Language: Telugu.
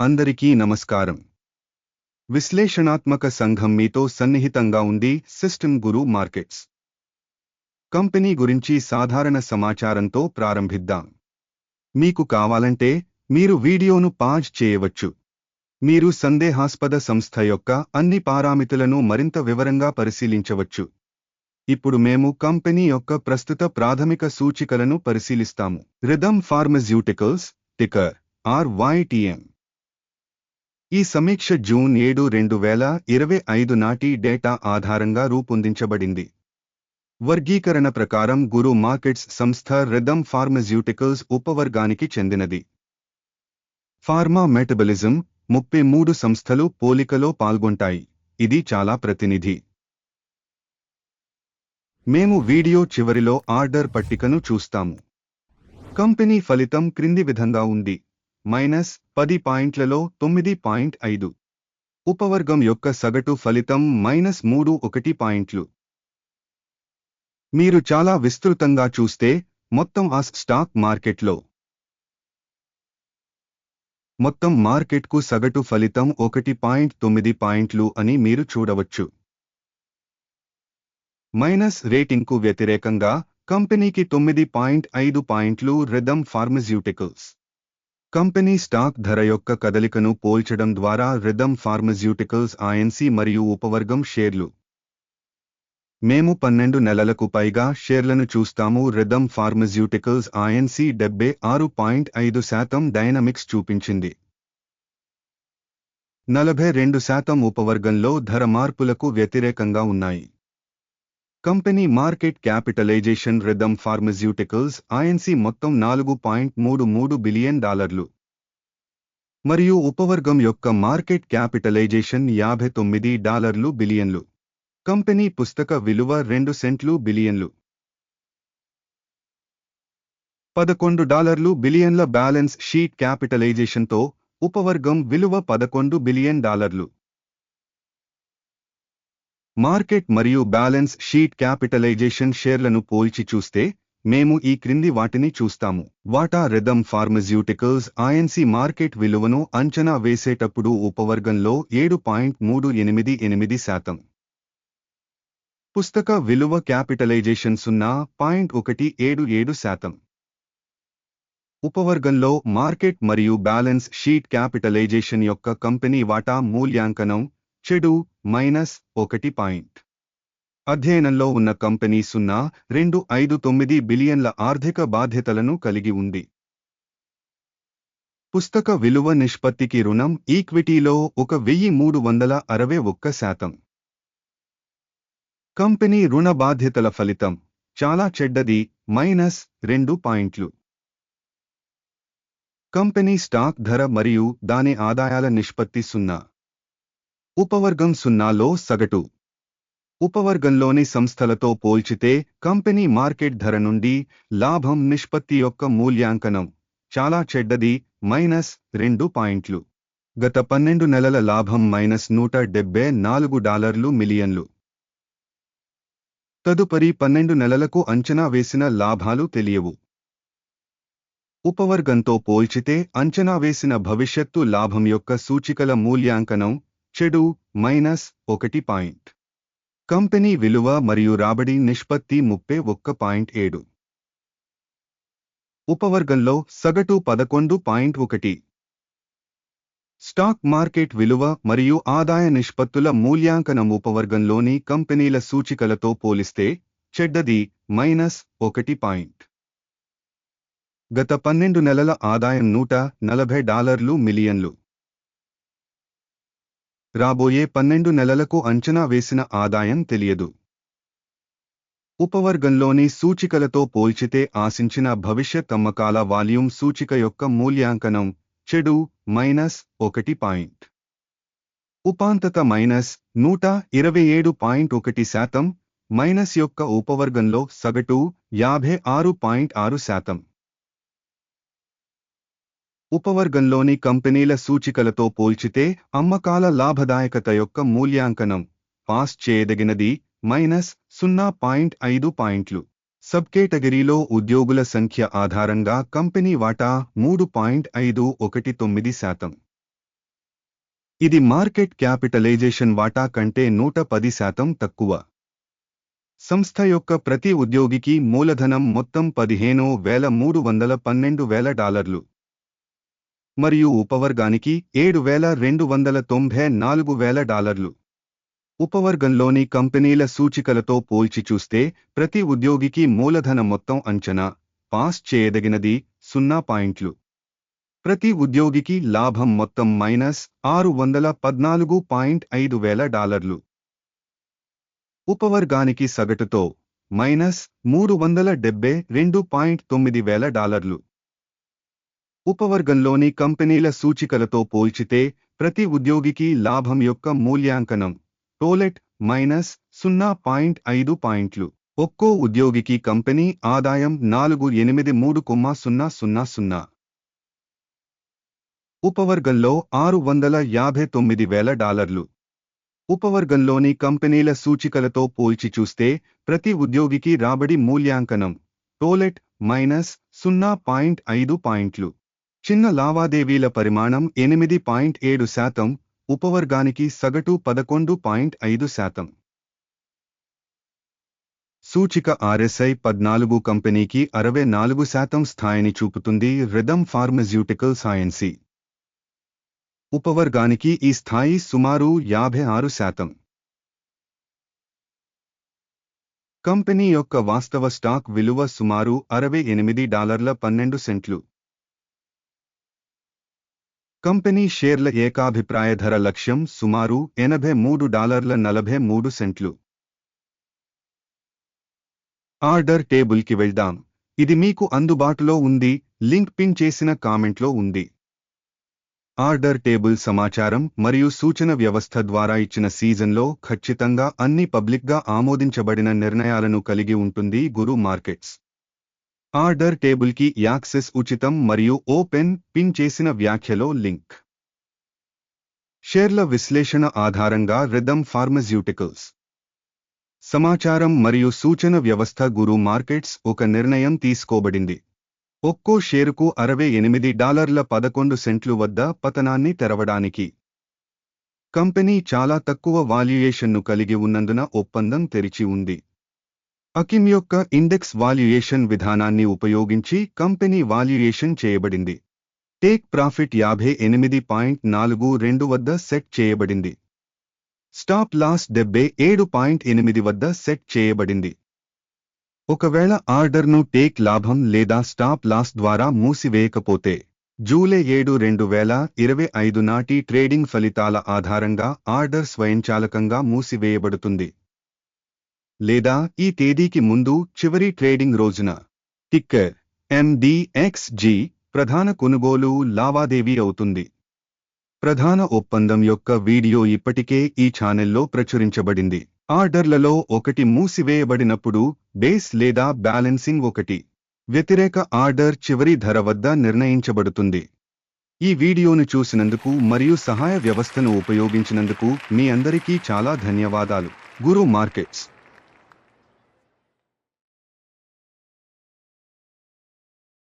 అందరికీ నమస్కారం. విశ్లేషణాత్మక సంఘం మీతో సన్నిహితంగా ఉంది సిస్టమ్ గురు మార్కెట్స్. కంపెనీ గురించి సాధారణ సమాచారంతో ప్రారంభిద్దాం. మీకు కావాలంటే మీరు వీడియోను పాజ్ చేయవచ్చు. మీరు సందేహాస్పద సంస్థ యొక్క అన్ని పారామితులను మరింత వివరంగా పరిశీలించవచ్చు. ఇప్పుడు మేము కంపెనీ యొక్క ప్రస్తుత ప్రాథమిక సూచికలను పరిశీలిస్తాము. Rhythm pharmaceuticals ticker RYTM. ఈ సమీక్ష జూన్ ఏడు రెండు వేల ఇరవై ఐదు నాటి డేటా ఆధారంగా రూపొందించబడింది. వర్గీకరణ ప్రకారం గురు మార్కెట్స్ సంస్థ రిథమ్ ఫార్మస్యూటికల్స్ ఉపవర్గానికి చెందినది. ఫార్మా మెటబలిజం ముప్పై మూడు సంస్థలు పోలికలో పాల్గొంటాయి. ఇది చాలా ప్రతినిధి. మేము వీడియో చివరిలో ఆర్డర్ పట్టికను చూస్తాము. కంపెనీ ఫలితం క్రింది విధంగా ఉంది. మైనస్ పది పాయింట్లలో తొమ్మిది పాయింట్ ఐదు. ఉపవర్గం యొక్క సగటు ఫలితం మైనస్ మూడు ఒకటి పాయింట్లు. మీరు చాలా విస్తృతంగా చూస్తే మొత్తం ఆ స్టాక్ మార్కెట్లో. మొత్తం మార్కెట్కు సగటు ఫలితం ఒకటి పాయింట్ తొమ్మిది పాయింట్లు అని మీరు చూడవచ్చు. మైనస్ రేటింగ్కు వ్యతిరేకంగా కంపెనీకి తొమ్మిది పాయింట్ ఐదు పాయింట్లు రిథమ్ ఫార్మస్యూటికల్స్. కంపెనీ స్టాక్ ధర యొక్క కదలికను పోల్చడం ద్వారా రిథమ్ ఫార్మస్యూటికల్స్ ఐఎన్సి మరియు ఉపవర్గం షేర్లు. మేము పన్నెండు నెలలకు పైగా షేర్లను చూస్తాము. రిథమ్ ఫార్మస్యూటికల్స్ ఐఎన్సి డెబ్బై ఆరు పాయింట్ ఐదు శాతం డైనమిక్స్ చూపించింది. నలభై రెండు శాతం ఉపవర్గంలో ధర మార్పులకు వ్యతిరేకంగా ఉన్నాయి. Company market capitalisation rhythm pharmaceuticals INC మొత్తం నాలుగు పాయింట్ మూడు మూడు బిలియన్ డాలర్లు. మరియు ఉపవర్గం యొక్క మార్కెట్ క్యాపిటలైజేషన్ యాభై తొమ్మిది డాలర్లు బిలియన్లు. కంపెనీ పుస్తక విలువ రెండు సెంట్లు బిలియన్లు. పదకొండు డాలర్లు బిలియన్ల బ్యాలెన్స్ షీట్ క్యాపిటలైజేషన్తో ఉపవర్గం విలువ పదకొండు బిలియన్ డాలర్లు. మార్కెట్ మరియు బ్యాలెన్స్ షీట్ క్యాపిటలైజేషన్ షేర్లను పోల్చి చూస్తే మేము ఈ క్రింది వాటిని చూస్తాము. వాటా రిథమ్ ఫార్మస్యూటికల్స్ ఐఎన్సీ మార్కెట్ విలువను అంచనా వేసేటప్పుడు ఉపవర్గంలో ఏడు పాయింట్ మూడు ఎనిమిది ఎనిమిది శాతం. పుస్తక విలువ క్యాపిటలైజేషన్ సున్నా పాయింట్ ఒకటి ఏడు ఏడు శాతం. ఉపవర్గంలో మార్కెట్ మరియు బ్యాలెన్స్ షీట్ క్యాపిటలైజేషన్ యొక్క కంపెనీ వాటా మూల్యాంకనం చెడు మైనస్ ఒకటి పాయింట్. అధ్యయనంలో ఉన్న కంపెనీ సున్నా రెండు ఐదు తొమ్మిది బిలియన్ల ఆర్థిక బాధ్యతలను కలిగి ఉంది. పుస్తక విలువ నిష్పత్తికి రుణం ఈక్విటీలో ఒక వెయ్యి మూడు వందల అరవై ఒక్క శాతం. కంపెనీ రుణ బాధ్యతల ఫలితం చాలా చెడ్డది మైనస్ రెండు పాయింట్లు. కంపెనీ స్టాక్ ధర మరియు దాని ఆదాయాల నిష్పత్తి సున్నా. ఉపవర్గం సున్నాలో సగటు. ఉపవర్గంలోని సంస్థలతో పోల్చితే కంపెనీ మార్కెట్ ధర నుండి లాభం నిష్పత్తి యొక్క మూల్యాంకనం చాలా చెడ్డది మైనస్ రెండు పాయింట్లు. గత పన్నెండు నెలల లాభం మైనస్ నూట డెబ్బై నాలుగు డాలర్లు మిలియన్లు. తదుపరి పన్నెండు నెలలకు అంచనా వేసిన లాభాలు తెలియవు. ఉపవర్గంతో పోల్చితే అంచనా వేసిన భవిష్యత్తు లాభం యొక్క సూచికల మూల్యాంకనం చెడు మైనస్ ఒకటి పాయింట్. కంపెనీ విలువ మరియు రాబడి నిష్పత్తి ముప్పై ఒక్క పాయింట్ ఏడు. ఉపవర్గంలో సగటు పదకొండు పాయింట్ ఒకటి. స్టాక్ మార్కెట్ విలువ మరియు ఆదాయ నిష్పత్తుల మూల్యాంకనం ఉపవర్గంలోని కంపెనీల సూచికలతో పోలిస్తే చెడ్డది మైనస్ ఒకటి పాయింట్. గత పన్నెండు నెలల ఆదాయం నూట నలభై డాలర్లు మిలియన్లు. రాబోయే పన్నెండు నెలలకు అంచనా వేసిన ఆదాయం తెలియదు. ఉపవర్గంలోని సూచికలతో పోల్చితే ఆశించిన భవిష్యత్ అమ్మకాల వాల్యూమ్ సూచిక యొక్క మూల్యాంకనం చెడు మైనస్ ఒకటి పాయింట్. ఉపాంతత మైనస్ నూట ఇరవై ఏడు పాయింట్ ఒకటి శాతం మైనస్ యొక్క ఉపవర్గంలో సగటు యాభై ఆరు పాయింట్ ఆరు శాతం. ఉపవర్గంలోని కంపెనీల సూచికలతో పోల్చితే అమ్మకాల లాభదాయకత యొక్క మూల్యాంకనం పాస్ చేయదగినది మైనస్ సున్నా పాయింట్ ఐదు పాయింట్లు. సబ్ కేటగిరీలో ఉద్యోగుల సంఖ్య ఆధారంగా కంపెనీ వాటా మూడు పాయింట్ ఐదు ఒకటి తొమ్మిది శాతం. ఇది మార్కెట్ క్యాపిటలైజేషన్ వాటా కంటే నూట పది శాతం తక్కువ. సంస్థ యొక్క ప్రతి ఉద్యోగికి మూలధనం మొత్తం పదిహేను వేల మూడు వందల పన్నెండు వేల డాలర్లు. మరియు ఉపవర్గానికి ఏడు వేల రెండు వందల తొంభై నాలుగు వేల డాలర్లు. ఉపవర్గంలోని కంపెనీల సూచికలతో పోల్చి చూస్తే ప్రతి ఉద్యోగికి మూలధన మొత్తం అంచనా పాస్ చేయదగినది సున్నా పాయింట్లు. ప్రతి ఉద్యోగికి లాభం మొత్తం మైనస్ ఆరు వందల పద్నాలుగు పాయింట్ ఐదు వేల డాలర్లు. ఉపవర్గానికి సగటుతో మైనస్ మూడు వందల డెబ్బై రెండు పాయింట్ తొమ్మిది వేల డాలర్లు. ఉపవర్గంలోని కంపెనీల సూచికలతో పోల్చితే ప్రతి ఉద్యోగికి లాభం యొక్క మూల్యాంకనం టోలెట్ మైనస్ సున్నా పాయింట్ ఐదు పాయింట్లు. ఒక్కో ఉద్యోగికి కంపెనీ ఆదాయం నాలుగు ఎనిమిది మూడు కొమ్మ సున్నా సున్నా సున్నా. ఉపవర్గంలో ఆరు వందల యాభై తొమ్మిది వేల డాలర్లు. ఉపవర్గంలోని కంపెనీల సూచికలతో పోల్చి చూస్తే ప్రతి ఉద్యోగికి రాబడి మూల్యాంకనం టోలెట్ మైనస్ సున్నా పాయింట్ ఐదు పాయింట్లు. చిన్న లావాదేవీల పరిమాణం ఎనిమిది పాయింట్ ఏడు శాతం ఉపవర్గానికి సగటు పదకొండు పాయింట్ ఐదు శాతం. సూచిక ఆర్ఎస్ఐ పద్నాలుగు కంపెనీకి అరవై నాలుగు శాతం స్థాయిని చూపుతుంది రిథమ్ ఫార్మస్యూటికల్ సైన్సీ ఉపవర్గానికి ఈ స్థాయి సుమారు యాభై ఆరు శాతం. కంపెనీ యొక్క వాస్తవ స్టాక్ విలువ సుమారు అరవై ఎనిమిది డాలర్ల పన్నెండు సెంట్లు. కంపెనీ షేర్ల ఏకాభిప్రాయ ధర లక్ష్యం సుమారు ఎనభై మూడు డాలర్ల నలభై మూడు సెంట్లు. ఆర్డర్ టేబుల్కి వెళ్దాం. ఇది మీకు అందుబాటులో ఉంది. లింక్ పిన్ చేసిన కామెంట్లో ఉంది. ఆర్డర్ టేబుల్ సమాచారం మరియు సూచన వ్యవస్థ ద్వారా ఇచ్చిన సీజన్లో ఖచ్చితంగా అన్ని పబ్లిక్గా ఆమోదించబడిన నిర్ణయాలను కలిగి ఉంటుంది గురు మార్కెట్స్. ఆర్డర్ టేబుల్కి యాక్సెస్ ఉచితం మరియు ఓపెన్ పిన్ చేసిన వ్యాఖ్యలో లింక్. షేర్ల విశ్లేషణ ఆధారంగా రిథమ్ ఫార్మస్యూటికల్స్. సమాచారం మరియు సూచన వ్యవస్థ గురు మార్కెట్స్ ఒక నిర్ణయం తీసుకోబడింది. ఒక్కో షేరుకు అరవై ఎనిమిది డాలర్ల పదకొండు సెంట్లు వద్ద పతనాన్ని తెరవడానికి. కంపెనీ చాలా తక్కువ వాల్యుయేషన్ను కలిగి ఉన్నందున ఒప్పందం తెరిచి ఉంది. అకిమ్ యొక్క ఇండెక్స్ వాల్యుయేషన్ విధానాన్ని ఉపయోగించి కంపెనీ వాల్యుయేషన్ చేయబడింది. టేక్ ప్రాఫిట్ యాభై ఎనిమిది పాయింట్ నాలుగు రెండు వద్ద సెట్ చేయబడింది. స్టాప్ లాస్ డెబ్బై ఏడు పాయింట్ ఎనిమిది వద్ద సెట్ చేయబడింది. ఒకవేళ ఆర్డర్ను టేక్ లాభం లేదా స్టాప్ లాస్ ద్వారా మూసివేయకపోతే జూలై ఏడు రెండు వేల ఇరవై ఐదు నాటి ట్రేడింగ్ ఫలితాల ఆధారంగా ఆర్డర్ స్వయంచాలకంగా మూసివేయబడుతుంది. లేదా ఈ తేదీకి ముందు చివరి ట్రేడింగ్ రోజున. టిక్కర్ ఎండిఎక్స్జి ప్రధాన కొనుగోలు లావాదేవీ అవుతుంది. ప్రధాన ఒప్పందం యొక్క వీడియో ఇప్పటికే ఈ ఛానెల్లో ప్రచురించబడింది. ఆర్డర్లలో ఒకటి మూసివేయబడినప్పుడు బేస్ లేదా బ్యాలెన్సింగ్ ఒకటి. వ్యతిరేక ఆర్డర్ చివరి ధర వద్ద నిర్ణయించబడుతుంది. ఈ వీడియోను చూసినందుకు మరియు సహాయ వ్యవస్థను ఉపయోగించినందుకు మీ అందరికీ చాలా ధన్యవాదాలు. గురు మార్కెట్స్.